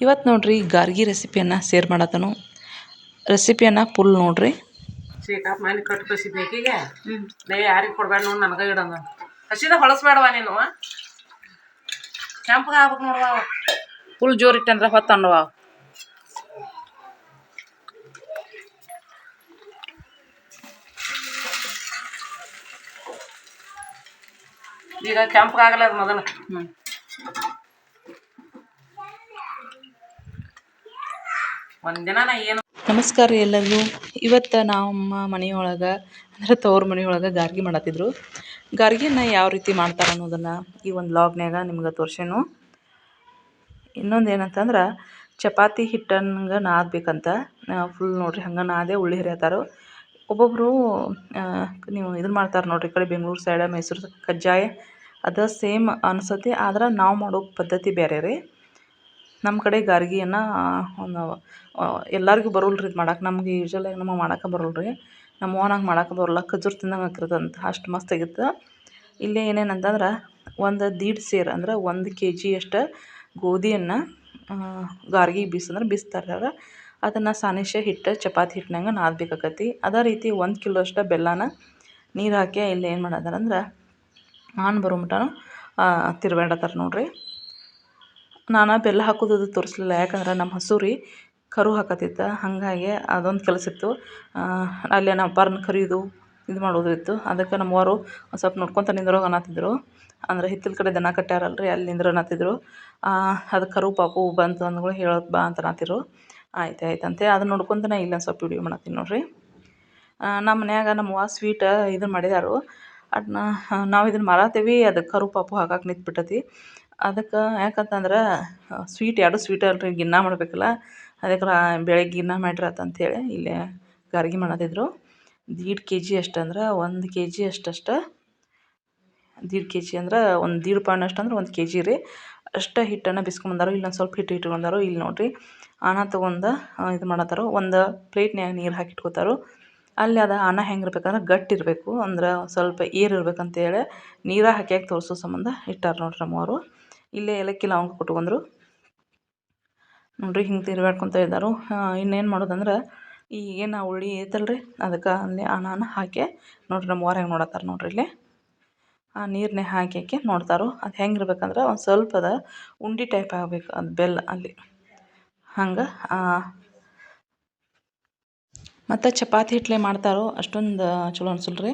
ಇವತ್ತು ನೋಡ್ರಿ ಗಾರ್ಗಿ ರೆಸಿಪಿಯನ್ನು ಸೇರ್ ಮಾಡತ್ತನು. ರೆಸಿಪಿಯನ್ನು ಫುಲ್ ನೋಡ್ರಿ. ಕಟ್ಟು ಕಸಿ ಬೇಕಿಗೆ ಲೇ ಯಾರಿಗೆ ಕೊಡ್ಬೇಡ ನೋಡಿ ನನಗೆ ಇಡಂಗ. ಹಸಿದ ಹೊಳಸ್ಬೇಡವ ನೀನು? ಕೆಂಪಗೆ ಆಗ್ಬೇಕು ನೋಡುವ ಫುಲ್ ಜೋರು ಇಟ್ಟಂದ್ರೆ ಹೊತ್ತಂಡವ ಈಗ ಕೆಂಪಗೆ ಆಗಲ್ಲ ಅದು ಮೊದಲು. ಹ್ಞೂ ಏನು ನಮಸ್ಕಾರ ಎಲ್ಲರಿಗೂ. ಇವತ್ತು ನಮ್ಮ ಮನೆಯೊಳಗೆ, ಅಂದ್ರೆ ತವ್ರ ಮನೆಯೊಳಗೆ ಗಾರ್ಗಿ ಮಾಡತ್ತಿದ್ರು. ಗಾರ್ಗಿನ ಯಾವ ರೀತಿ ಮಾಡ್ತಾರೆ ಅನ್ನೋದನ್ನು ಈ ಒಂದು ಲಾಗ್ನ್ಯಾಗ ನಿಮ್ಗೆ ತೋರ್ಸೇನು. ಇನ್ನೊಂದು ಏನಂತಂದ್ರೆ ಚಪಾತಿ ಹಿಟ್ಟಂಗೆ ನಾದಬೇಕಂತ ಫುಲ್ ನೋಡ್ರಿ, ಹಂಗೆ ನಾದೆ ಉಳ್ಳಿ ಹರಿಯತ್ತಾರೋ ಒಬ್ಬೊಬ್ಬರು ನೀವು ಇದನ್ನು ಮಾಡ್ತಾರೆ ನೋಡ್ರಿ ಕಡೆ ಬೆಂಗಳೂರು ಸೈಡ ಮೈಸೂರು ಕಜ್ಜಾಯ. ಅದು ಸೇಮ್ ಅನ್ಸತ್ತೆ, ಆದ್ರೆ ನಾವು ಮಾಡೋ ಪದ್ಧತಿ ಬೇರೆ ರೀ. ನಮ್ಮ ಕಡೆ ಗಾರ್ಗಿಯನ್ನು ಎಲ್ಲರಿಗೂ ಬರೋಲ್ಲ ರೀ ಇದು ಮಾಡಕ್ಕೆ ನಮ್ಗೆ ಯೂಶ್ವಲಾಗಿ ನಮಗೆ ಮಾಡಕ್ಕೆ ಬರೋಲ್ಲ ರೀ ನಮ್ಮ ಹಂಗೆ ಮಾಡಕ್ಕೆ ಬರೋಲ್ಲ. ಖಜೂರ್ ತಿಂದಂಗೆ ಆಗಿರ್ತದಂತ ಅಷ್ಟು ಮಸ್ತ್ ಆಗಿತ್ತು. ಇಲ್ಲೇ ಏನೇನಂತಂದ್ರೆ, ಒಂದು ದೀಡ್ ಸೇರು ಅಂದ್ರೆ ಒಂದು ಕೆ ಜಿಯಷ್ಟು ಗೋಧಿಯನ್ನು ಗಾರ್ಗಿ ಬೀಸಂದ್ರೆ ಬೀಸ್ತಾರೆ ಅದನ್ನು ಸಾನಿಶ ಹಿಟ್ಟು, ಚಪಾತಿ ಹಿಟ್ಟಿನಂಗೆ ನಾದಬೇಕಾಕತಿ. ಅದೇ ರೀತಿ ಒಂದು ಕಿಲೋ ಅಷ್ಟು ಬೆಲ್ಲನ ನೀರು ಹಾಕಿ ಇಲ್ಲಿ ಏನು ಮಾಡದಾರಂದ್ರೆ ಆನ್ ಬರೋ ಮಟ್ಟನೂ ತಿರ್ಗಾಡತ್ತಾರೆ ನೋಡ್ರಿ. ನಾನು ಬೆಲ್ಲ ಹಾಕೋದು ಅದು ತೋರಿಸ್ಲಿಲ್ಲ. ಯಾಕಂದ್ರೆ ನಮ್ಮ ಹಸು ರೀ ಕರು ಹಾಕತ್ತಿತ್ತು ಹಾಗಾಗಿ ಅದೊಂದು ಕೆಲಸ ಇತ್ತು. ಅಲ್ಲೇ ನಮ್ಮ ಅಪ್ಪಾರನ್ನ ಕರೆಯೋದು ಇದು ಮಾಡೋದು ಇತ್ತು ಅದಕ್ಕೆ ನಮ್ಮವರು ಒಂದು ಸ್ವಲ್ಪ ನೋಡ್ಕೊತ ನಿಂದ್ರೋಗ ಅನ್ನತ್ತಿದ್ರು ಅಂದ್ರೆ ಹಿತ್ತಲ ಕಡೆ ದನ ಕಟ್ಟ್ಯಾರಲ್ಲ ರೀ ಅಲ್ಲಿ ನಿಂದ್ರ ಅನ್ನತ್ತಿದ್ರು ಅದು ಕರು ಪಾಪು ಬಂತು ಅಂದ್ಗಳು ಹೇಳೋದು ಬಾ ಅಂತ ಅನ್ನತ್ತಿರು ಆಯ್ತು ಆಯ್ತು ಅಂತೇಳಿ ಅದನ್ನ ನೋಡ್ಕೊಂತ ನಾ ಇಲ್ಲೊಂದು ಸ್ವಲ್ಪ ವಿಡಿಯೋ ಮಾಡತ್ತೀನಿ ನೋಡ್ರಿ. ನಮ್ಮ ಮನ್ಯಾಗ ನಮ್ಮವ್ವ ಸ್ವೀಟ್ ಇದನ್ನ ಮಾಡಿದಾರು. ಅದನ್ನ ನಾವು ಇದನ್ನು ಮಾರತ್ತೀವಿ ಅದಕ್ಕೆ ಕರು ಪಾಪು ಹಾಕಕ್ಕೆ ನಿಂತ್ಬಿಟ್ಟತಿ. ಅದಕ್ಕೆ ಯಾಕಂತಂದ್ರೆ ಸ್ವೀಟ್ ಎರಡು ಸ್ವೀಟ್ ಅಲ್ರಿ, ಗಿನ್ನ ಮಾಡಬೇಕಲ್ಲ. ಅದಕ್ಕೆ ಬೆಳಗ್ಗೆ ಗಿನ್ನ ಮಾಡಿರಾತ್ ಅಂತೇಳಿ ಇಲ್ಲೇ ಗಾರ್ಗಿ ಮಾಡತ್ತಿದ್ರು ದೀಡ್ ಕೆ ಜಿ ಅಷ್ಟಂದ್ರೆ, ಒಂದು ಕೆ ಜಿ ಅಷ್ಟಷ್ಟು, ದೀಡ್ ಕೆ ಜಿ ಅಂದ್ರೆ ಒಂದು, ದೀಡ್ ಪಾಯಿಂಟ್ ಅಷ್ಟು ಅಂದ್ರೆ ಒಂದು ಕೆ ಜಿ ರೀ. ಅಷ್ಟು ಹಿಟ್ಟನ್ನು ಬಿಸ್ಕೊಂಬಂದಾರು, ಇಲ್ಲೊಂದು ಸ್ವಲ್ಪ ಹಿಟ್ಟು ಇಟ್ಕೊಂಡಾರು ಇಲ್ಲಿ ನೋಡಿರಿ. ಆನ ತೊಗೊಂಡು ಇದು ಮಾಡತ್ತಾರೋ ಒಂದು ಪ್ಲೇಟ್ನ್ಯಾಗ ನೀರು ಹಾಕಿ ಇಟ್ಕೋತಾರೋ, ಅಲ್ಲಿ ಅದು ಅನ್ನ ಹೆಂಗೆ ಇರ್ಬೇಕಂದ್ರೆ ಗಟ್ಟಿ ಇರಬೇಕು, ಅಂದ್ರೆ ಸ್ವಲ್ಪ ಏರು ಇರ್ಬೇಕಂತೇಳಿ ನೀರಾಗ ಹಾಕ್ಯಾಕ ಹಾಕಿ ತೋರಿಸೋ ಸಂಬಂಧ ಇಟ್ಟಾರ ನೋಡ್ರಿ ನಮ್ಮವರು. ಇಲ್ಲೇ ಏಲಕ್ಕಿ ಲವಂಗ ಕೊಟ್ಕೊಂಡ್ರು ನೋಡ್ರಿ ಹಿಂಗೆ ತಿರ್ಗಾಡ್ಕೊತ ಇದ್ದಾರು ಇನ್ನೇನು ಮಾಡೋದಂದ್ರೆ ಈ ಹುಳಿ ಉಳ್ಳಿ ಐತಲ್ರಿ, ಅದಕ್ಕೆ ಅಲ್ಲಿ ಹಾಕಿ ನೋಡ್ರಿ ನಮ್ಮ ಹೊರಗೆ ನೋಡತ್ತಾರೆ ನೋಡ್ರಿ ಇಲ್ಲಿ. ಆ ನೀರನ್ನೇ ಹಾಕಿ ನೋಡ್ತಾರೋ. ಅದು ಹೆಂಗೆ ಇರ್ಬೇಕಂದ್ರೆ ಒಂದು ಸ್ವಲ್ಪ ಅದ ಉಂಡೆ ಟೈಪ್ ಆಗಬೇಕು ಅದು ಬೆಲ್ಲ ಅಲ್ಲಿ. ಹಂಗೆ ಮತ್ತು ಚಪಾತಿ ಹಿಟ್ಲೆ ಮಾಡ್ತಾರೋ ಅಷ್ಟೊಂದು ಚಲೋ ಅನ್ಸಲ್ಲ ರೀ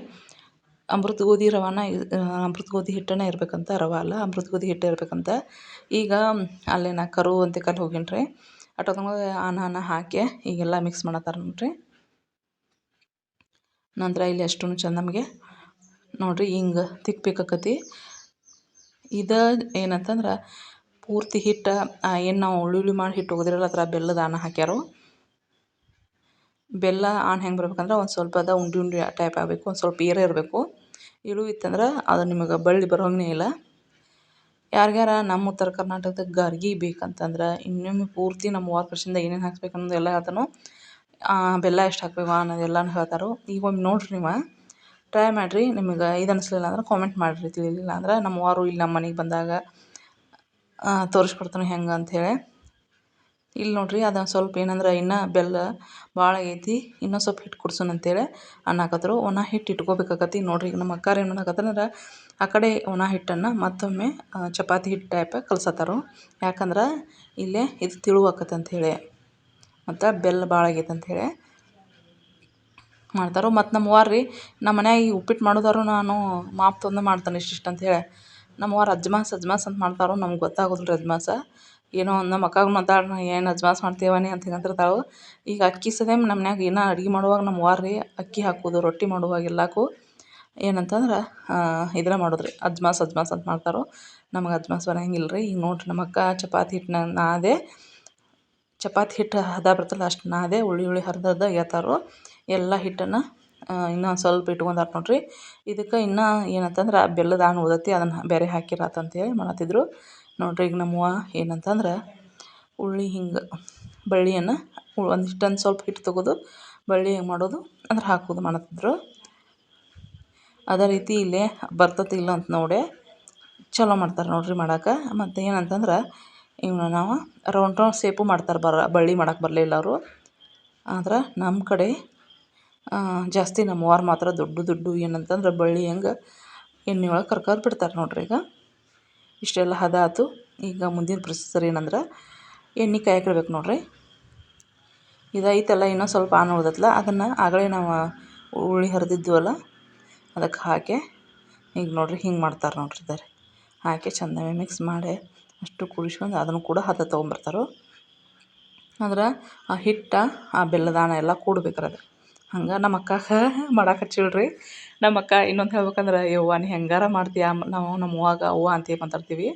ಅಮೃತ ಗೋಧಿ ರವಾನ ಅಮೃತ ಗೋಧಿ ಹಿಟ್ಟನೇ ಇರಬೇಕಂತ, ರವೆ ಅಲ್ಲ, ಅಮೃತ ಗೋಧಿ ಹಿಟ್ಟೇ ಇರಬೇಕಂತ. ಈಗ ಅಲ್ಲಿ ಕರು ಅಂತ ಕಲ್ಲಿ ಹೋಗೀನಿ ರೀ ಅಟೊತ್ನಾಗ ಅನ್ನ ಹಾಕಿ ಈಗೆಲ್ಲ ಮಿಕ್ಸ್ ಮಾಡತ್ತಾರ ನೋಡಿರಿ. ನಂತರ ಇಲ್ಲಿ ಅಷ್ಟು ಚಂದ ನಮಗೆ ನೋಡಿರಿ ಹಿಂಗೆ ತಿಕ್ಬೇಕಾಕತಿ. ಇದು ಏನಂತಂದ್ರೆ ಪೂರ್ತಿ ಹಿಟ್ಟು ಏನು ನಾವು ಉಳ್ಳುಳ್ಳಿ ಉಳ್ಳಿ ಮಾಡಿ ಹಿಟ್ಟು ಒಗ್ದಿರಲ್ಲ, ಅದರ ಬೆಲ್ಲದ ಅನ್ನ ಹಾಕ್ಯಾರೋ. ಬೆಲ್ಲ ಆನ್ ಹೆಂಗೆ ಬರ್ಬೇಕಂದ್ರೆ ಒಂದು ಸ್ವಲ್ಪ ಅದ ಉಂಡೆ ಉಂಡೆ ಟೈಪ್ ಆಗಬೇಕು, ಒಂದು ಸ್ವಲ್ಪ ಏರ ಇರಬೇಕು. ಇಳು ಇತ್ತಂದ್ರೆ ಅದು ನಿಮಗೆ ಬಳ್ಳಿ ಬರೋಂಗೇ ಇಲ್ಲ. ಯಾರ್ಯಾರ ನಮ್ಮ ಉತ್ತರ ಕರ್ನಾಟಕದಾಗ ಗಾರ್ಗಿ ಬೇಕಂತಂದ್ರೆ ಇನ್ನೊಮ್ಮೆ ಪೂರ್ತಿ ನಮ್ಮ ವಾರ ಕೃಷಿಯಿಂದ ಏನೇನು ಹಾಕ್ಬೇಕು ಅನ್ನೋದು ಎಲ್ಲ ಹೇಳ್ತಾನು ಬೆಲ್ಲ ಎಷ್ಟು ಹಾಕ್ಬೇಕು ಅನ್ನೋದೆಲ್ಲನೂ ಹೇಳ್ತಾರೋ. ಈಗ ಒಮ್ಮೆ ನೋಡಿರಿ ನೀವು ಟ್ರೈ ಮಾಡಿರಿ. ನಿಮಗೆ ಇದು ಅನಿಸ್ಲಿಲ್ಲ ಅಂದ್ರೆ ಕಾಮೆಂಟ್ ಮಾಡಿರಿ. ತಿಳಿಲಿಲ್ಲ ಅಂದ್ರೆ ನಮ್ಮ ವಾರು ಇಲ್ಲಿ ನಮ್ಮ ಮನೆಗೆ ಬಂದಾಗ ತೋರಿಸ್ಕೊಡ್ತಾನೆ ಹೆಂಗೆ ಅಂಥೇಳಿ ಇಲ್ಲಿ ನೋಡಿರಿ ಅದು ಸ್ವಲ್ಪ ಏನಂದ್ರೆ ಇನ್ನೂ ಬೆಲ್ಲ ಭಾಳ ಆಗೈತಿ ಇನ್ನೂ ಸ್ವಲ್ಪ ಹಿಟ್ಟು ಕುಡ್ಸೋಣ ಅಂತೇಳಿ ಅನ್ನಕತ್ತರು ಒಣ ಹಿಟ್ಟು ಇಟ್ಕೋಬೇಕಾಕತಿ ನೋಡ್ರಿ. ಈಗ ನಮ್ಮ ಅಕ್ಕಾರ ಏನು ಮಾಡಕತ್ತಂದ್ರೆ ಆ ಕಡೆ ಒಣ ಹಿಟ್ಟನ್ನು ಮತ್ತೊಮ್ಮೆ ಚಪಾತಿ ಹಿಟ್ಟು ಟೈಪ್ ಕಲ್ಸತ್ತಾರು ಯಾಕಂದ್ರೆ ಇಲ್ಲೇ ಇದು ತಿಳು ಆಕತ್ತೆ ಅಂಥೇಳಿ ಮತ್ತು ಬೆಲ್ಲ ಭಾಳ ಆಗೈತೆ ಅಂಥೇಳಿ ಮಾಡ್ತಾರೋ. ಮತ್ತು ನಮ್ಮ ರೀ, ನಮ್ಮ ಮನ್ಯಾಗ ಈ ಉಪ್ಪಿಟ್ಟು ಮಾಡೋದಾರು ನಾನು ಮಾಪ್ ತೊಂದು ಮಾಡ್ತಾನೆ ಇಷ್ಟಿಷ್ಟು ಅಂಥೇಳಿ ನಮ್ಮ ವಾರ ಅಜ್ಮಾಸ್ ಅಜ್ಮಾಸ್ ಅಂತ ಮಾಡ್ತಾರೋ. ನಮ್ಗೆ ಗೊತ್ತಾಗೋದಿಲ್ಲ ಅಜ್ಮಾಸ. ಏನೋ ನಮ್ಮ ಅಕ್ಕಾಗ ಮಾತಾಡಿ ಏನು ಅಜ್ಮಾಸ್ ಮಾಡ್ತೀಯವ್ವ ನೀ ಅಂತ ಹಿಂಗಂತಿರ್ತಾವೆ ಈಗ ಅಕ್ಕಿ ಸದೇಮ್ ನಮ್ಮ ಮನ್ಯಾಗ ಏನು ಅಡ್ಗೆ ಮಾಡುವಾಗ ನಮ್ಮ ಅವ್ವ ರೀ ಅಕ್ಕಿ ಹಾಕೋದು, ರೊಟ್ಟಿ ಮಾಡುವಾಗ ಎಲ್ಲಕ್ಕೂ ಏನಂತಂದ್ರೆ ಇದ್ರ ಮಾಡೋದು ರೀ ಅಜ್ಮಾಸ್ ಅಜ್ಮಾಸ್ ಅಂತ ಮಾಡ್ತಾರೆ. ನಮಗೆ ಅಜ್ಮಾಸ್ ಬರಂಗಿಲ್ಲ ರೀ. ಈಗ ನೋಡಿರಿ ನಮ್ಮ ಅಕ್ಕ ಚಪಾತಿ ಹಿಟ್ಟನ್ನ ನಾದೆ ಚಪಾತಿ ಹಿಟ್ಟು ಹದ ಬರ್ತಲ್ಲ ಅಷ್ಟು ನಾದೆ ಉಳ್ಳಿ ಉಳ್ಳಿ ಹರಿದ ಹರ್ದ ಎತ್ತಾರು. ಎಲ್ಲ ಹಿಟ್ಟನ್ನು ಇನ್ನೂ ಸ್ವಲ್ಪ ಇಟ್ಕೊಂಡಾರ ನೋಡ್ರಿ. ಇದಕ್ಕೆ ಇನ್ನೂ ಏನಂತಂದ್ರೆ ಬೆಲ್ಲದ ಆನ್ ಉದತ್ತಿ ಅದನ್ನು ಬೇರೆ ಹಾಕಿರತ್ತಂತೇಳಿ ಮಾಡತ್ತಿದ್ರು. ನೋಡಿರಿ ಈಗ ನಮ್ಮವ್ವ ಏನಂತಂದ್ರೆ ಉಳ್ಳಿ ಹಿಂಗೆ ಬಳ್ಳಿಯನ್ನು ಒಂದಿಷ್ಟೊಂದು ಸ್ವಲ್ಪ ಹಿಟ್ಟು ತೊಗೋದು, ಬಳ್ಳಿ ಹೆಂಗೆ ಮಾಡೋದು ಅಂದ್ರೆ ಹಾಕೋದು ಮಾಡತ್ತಿದ್ರು. ಅದೇ ರೀತಿ ಇಲ್ಲೇ ಬರ್ತತಿ ಇಲ್ಲ ಅಂತ ನೋಡಿ ಚಲೋ ಮಾಡ್ತಾರೆ ನೋಡ್ರಿ ಮಾಡಕ್ಕೆ ಮತ್ತು ಏನಂತಂದ್ರೆ ಇವನ್ನ ನಾವು ರೌಂಡ್ ರೌಂಡ್ ಸೇಪು ಮಾಡ್ತಾರೆ ಬರ ಬಳ್ಳಿ ಮಾಡಕ್ಕೆ ಬರಲಿಲ್ಲ ಅವರು. ಆದ್ರೆ ನಮ್ಮ ಕಡೆ ಜಾಸ್ತಿ ನಮ್ಮವ್ವಾರು ಮಾತ್ರ ದೊಡ್ಡ ದೊಡ್ಡ ಏನಂತಂದ್ರೆ ಬಳ್ಳಿ ಹೆಂಗೆ ಎಣ್ಣೆ ಒಳಗೆ ಕರ್ಕರ್ ಬಿಡ್ತಾರೆ ನೋಡ್ರಿ ಈಗ. ಇಷ್ಟೆಲ್ಲ ಹದ ಆಯ್ತು ಈಗ ಮುಂದಿನ ಪ್ರೊಸೆಸರ್ ಏನಂದ್ರೆ ಎಣ್ಣೆ ಕಾಯಕ್ಕಿಡ್ಬೇಕು ನೋಡ್ರಿ. ಇದೈತಲ್ಲ ಇನ್ನೂ ಸ್ವಲ್ಪ ಆನ್ ಉಳ್ದತ್ಲ ಅದನ್ನು ಆಗಲೇ ನಾವು ಹುಳಿ ಹರಿದಿದ್ವಲ್ಲ ಅದಕ್ಕೆ ಹಾಕಿ, ಈಗ ನೋಡ್ರಿ ಹಿಂಗೆ ಮಾಡ್ತಾರೆ ನೋಡ್ರಿ ಇದಾರೆ. ಹಾಕಿ ಚೆಂದಾಗಿ ಮಿಕ್ಸ್ ಮಾಡಿ ಅಷ್ಟು ಕುಡಿಸ್ಕೊಂಡು ಅದನ್ನು ಕೂಡ ಹದ ತೊಗೊಂಬರ್ತಾರೆ. ಅಂದ್ರೆ ಆ ಹಿಟ್ಟು, ಆ ಬೆಲ್ಲದಾನ ಎಲ್ಲ ಕೂಡ್ಬೇಕ್ರಿ ಅದು. ಹಂಗೆ ನಮ್ಮ ಅಕ್ಕಗೆ ಮಾಡಕ್ಕೆ ರೀ ನಮ್ಮ ಅಕ್ಕ ಇನ್ನೊಂದು ಹೇಳ್ಬೇಕಂದ್ರೆ, ಯವ್ವ ನೀ ಹೆಂಗಾರ ಮಾಡ್ತೀಯ ನಾವು ನಮ್ಮ ಅವ್ವಾಗ ಅವ್ವ ಅಂತ ಮಾತಾಡ್ತೀವಿ.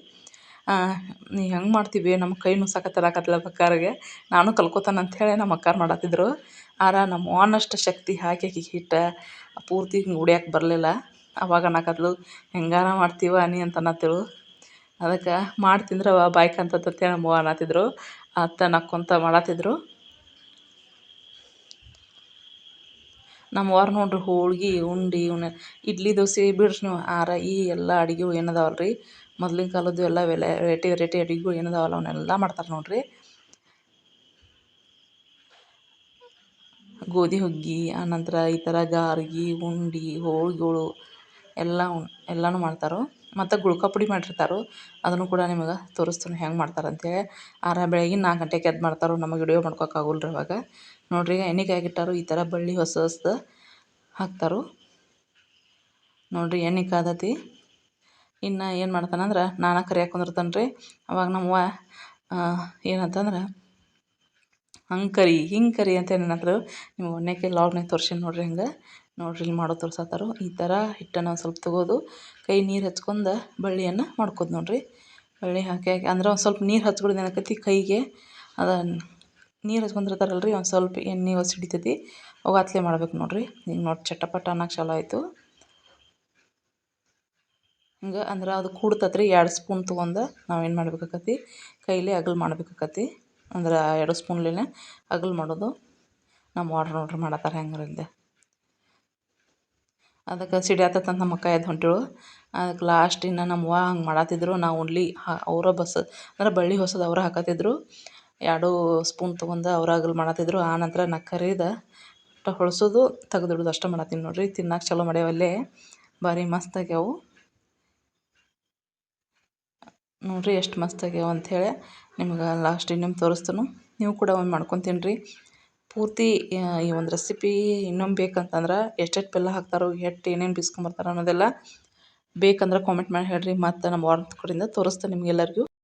ನೀ ಹೆಂಗೆ ಮಾಡ್ತೀವಿ ನಮ್ಮ ಕೈ ನುಸಾಕತ್ತಲಾಕತ್ಲ ಬಕ್ಕಾರಿಗೆ ನಾನು ಕಲ್ಕೋತಾನೆ ಅಂಥೇಳಿ ನಮ್ಮ ಅಕ್ಕಾರು ಮಾಡತ್ತಿದ್ರು ಆದ್ರೆ ನಮ್ಮ ಅವ್ವನಷ್ಟು ಶಕ್ತಿ ಹಾಕಿ ಆಕಿಗೆ ಹಿಟ್ಟು ಪೂರ್ತಿ ಹಿಂಗೆ ಬರಲಿಲ್ಲ. ಅವಾಗ ಅನ್ನಕತ್ಲು ಹೆಂಗಾರ ಮಾಡ್ತೀವ ನೀ ಅಂತ ಅನ್ನತ್ತಿಳು. ಅದಕ್ಕೆ ಮಾಡಿ ಬಾಯ್ಕಂತ ಅಂತೇಳಿ ನಮ್ಮ ಅವ್ವ ಅನ್ನತ್ತಿದ್ರು. ಅತ್ತ ನಕ್ಕೊಂತ ಮಾಡತ್ತಿದ್ರು ನಮ್ಮ ಅವ್ವಾರು ನೋಡ್ರಿ ಹೋಳ್ಗೆ, ಉಂಡೆ ಇವನ್ನ ಇಡ್ಲಿ ದೋಸೆ ಬಿಡ್ರಿ ನೀವು. ಆರ ಈ ಎಲ್ಲ ಅಡುಗೆವು ಏನದಾವಲ್ಲ ರೀ ಮೊದ್ಲಿನ ಕಾಲದ್ದು ಎಲ್ಲ ವೆರೈಟಿ ವೆರೈಟಿ ಅಡುಗೆಗಳು ಏನದಾವಲ್ಲ, ಅವನ್ನೆಲ್ಲ ಮಾಡ್ತಾರೆ ನೋಡ್ರಿ. ಗೋಧಿ, ಹುಗ್ಗಿ, ಆನಂತರ ಈ ಥರ ಗಾರ್ಗಿ, ಉಂಡೆ, ಹೋಳ್ಗೆಗಳು ಎಲ್ಲ ಎಲ್ಲನೂ ಮಾಡ್ತಾರೆ? ಮತ್ತು ಗುಳ್ಕ ಪುಡಿ ಮಾಡಿರ್ತಾರೆ ಅದನ್ನು ಕೂಡ ನಿಮಗೆ ತೋರಿಸ್ತೀನಿ ಹೆಂಗೆ ಮಾಡ್ತಾರೆ ಅಂತೇಳಿ. ಆರ ಬೆಳಗಿನ ನಾಲ್ಕು ಗಂಟೆಗೆ ಎದ್ದು ಮಾಡ್ತಾರೆ ನಮಗೆ ವಿಡಿಯೋ ಮಾಡ್ಕೊಕ್ಕಾಗಲ್ರಿ ಆಗೋಲ್ಲ ರೀ ಅವಾಗ. ನೋಡಿರಿ ಎಣ್ಣೆ ಕಾಯಕ್ಕಿಟ್ಟಾರು ಈ ಥರ ಬಳ್ಳಿ ಹೊಸ ಹೊಸ್ದು ಹಾಕ್ತಾರೆ. ನೋಡಿರಿ ಎಣ್ಣೆ ಕಾದತಿ. ಇನ್ನು ಏನು ಮಾಡ್ತಾನಂದ್ರೆ ನಾನು ಕರಿಯಾಕೆ ಕುಂದಿರ್ತಾನೆ ರೀ. ಅವಾಗ ನಮ್ಮವ್ವ ಏನಂತಂದ್ರೆ, ಹಂಗೆ ಕರಿ, ಹಿಂಗೆ ಕರಿ ಅಂತ ಏನಂತಾರೆ ನಿಮ್ಗೆ ಒನ್ನೇಕೆ ಲಾಗ್ನಾಗ ತೋರ್ಸೀನಿ ನೋಡಿರಿ ಹಂಗೆ. ನೋಡಿರಿ ಇಲ್ಲಿ ಮಾಡೋ ತೋರ್ಸತ್ತಾರು ಈ ಥರ ಹಿಟ್ಟನ್ನು ಸ್ವಲ್ಪ ತೊಗೋದು. ಕೈ ನೀರು ಹಚ್ಕೊಂಡು ಬಳ್ಳಿಯನ್ನು ಮಾಡ್ಕೋದು ನೋಡ್ರಿ. ಬಳ್ಳಿ ಹಾಕಿ ಹಾಕಿ ಅಂದ್ರೆ ಒಂದು ಸ್ವಲ್ಪ ನೀರು ಹಚ್ಕೊಳೋದು ಏನಾಕತಿ ಕೈಗೆ. ಅದು ನೀರು ಹಚ್ಕೊಂಡಿರ್ತಾರಲ್ಲ ರೀ ಒಂದು ಸ್ವಲ್ಪ ಎಣ್ಣೆ ಒಸಿ ಹಿಡಿತೈತಿ. ಅವಾತ್ಲೆ ಮಾಡ್ಬೇಕು ನೋಡಿರಿ. ಹಿಂಗೆ ನೋಡಿ ಚಟಪಟ ಅನ್ನಕ್ಕೆ ಚಾಲೂ ಆಯಿತು. ಹಿಂಗೆ ಅಂದ್ರೆ ಅದು ಕೂಡ್ತತ್ರಿ, ಎರಡು ಸ್ಪೂನ್ ತೊಗೊಂಡು ನಾವೇನು ಮಾಡ್ಬೇಕಾಕತಿ ಕೈಲಿ ಅಗಲ್ ಮಾಡ್ಬೇಕಾಕತಿ ಅಂದ್ರೆ ಎರಡು ಸ್ಪೂನ್ಲೇ ಅಗಲ್ ಮಾಡೋದು. ನಮ್ಮ ವಾಡ್ರ್ ನೋಡ್ರಿ ಮಾಡತ್ತಾರೆ ಹೆಂಗರಿಂದ ಅದಕ್ಕೆ ಸಿಡಿಯಾತತ್ ಅಂತ ನಮ್ಮ ಅಕ್ಕ ಎದ್ದು ಹೊಂಟಳು. ಅದಕ್ಕೆ ಲಾಸ್ಟ್ ಇನ್ನು ನಮ್ಮವ್ವ ಹಂಗೆ ಮಾಡತ್ತಿದ್ರು ನಾವು ಉಣ್ಲಿ ಅವರ ಬಸ್, ಅಂದ್ರೆ ಬಳ್ಳಿ ಹೊಸದು ಅವರ ಹಾಕತಿದ್ರು. ಎರಡು ಸ್ಪೂನ್ ತೊಗೊಂಡು ಅವ್ರ ಅಗಲ್ ಮಾಡತ್ತಿದ್ರು ಆ ನಂತರ ನಾ ಕರೀದ ಒಟ್ಟು ಹೊಳ್ಸೋದು ತೆಗ್ದಿಡೋದು ಅಷ್ಟೇ ಮಾಡತ್ತೀನಿ ನೋಡಿರಿ. ತಿನ್ನಕ್ಕೆ ಚಲೋ ಮಾಡ್ಯಾವಲ್ಲೇ ಭಾರಿ ಮಸ್ತ್ ಆಗ್ಯಾವು. ನೋಡಿರಿ ಎಷ್ಟು ಮಸ್ತ್ ಆಗ್ಯಾವ ಅಂಥೇಳಿ ನಿಮ್ಗೆ ಲಾಸ್ಟ್ ಇನ್ನೊಮ್ಮೆ ತೋರಿಸ್ತೇನೆ. ನೀವು ಕೂಡ ಒಮ್ಮೆ ಮಾಡ್ಕೊತೀನಿ ತಿನ್ನಿರಿ ಪೂರ್ತಿ ಈ ಒಂದು ರೆಸಿಪಿ ಇನ್ನೊಮ್ಮೆ ಬೇಕಂತಂದ್ರೆ ಎಷ್ಟೆಷ್ಟು ಬೆಲ್ಲ ಹಾಕ್ತಾರೋ, ಎಷ್ಟು ಏನೇನು ಬೀಸ್ಕೊಂಬರ್ತಾರೆ ಅನ್ನೋದೆಲ್ಲ ಬೇಕಂದ್ರೆ ಕಾಮೆಂಟ್ ಮಾಡಿ ಹೇಳಿರಿ. ಮತ್ತು ನಮ್ಮ ವಾರದ ಕಡೆಯಿಂದ ತೋರಿಸ್ತೇನೆ ನಿಮ್ಗೆಲ್ಲರಿಗೂ.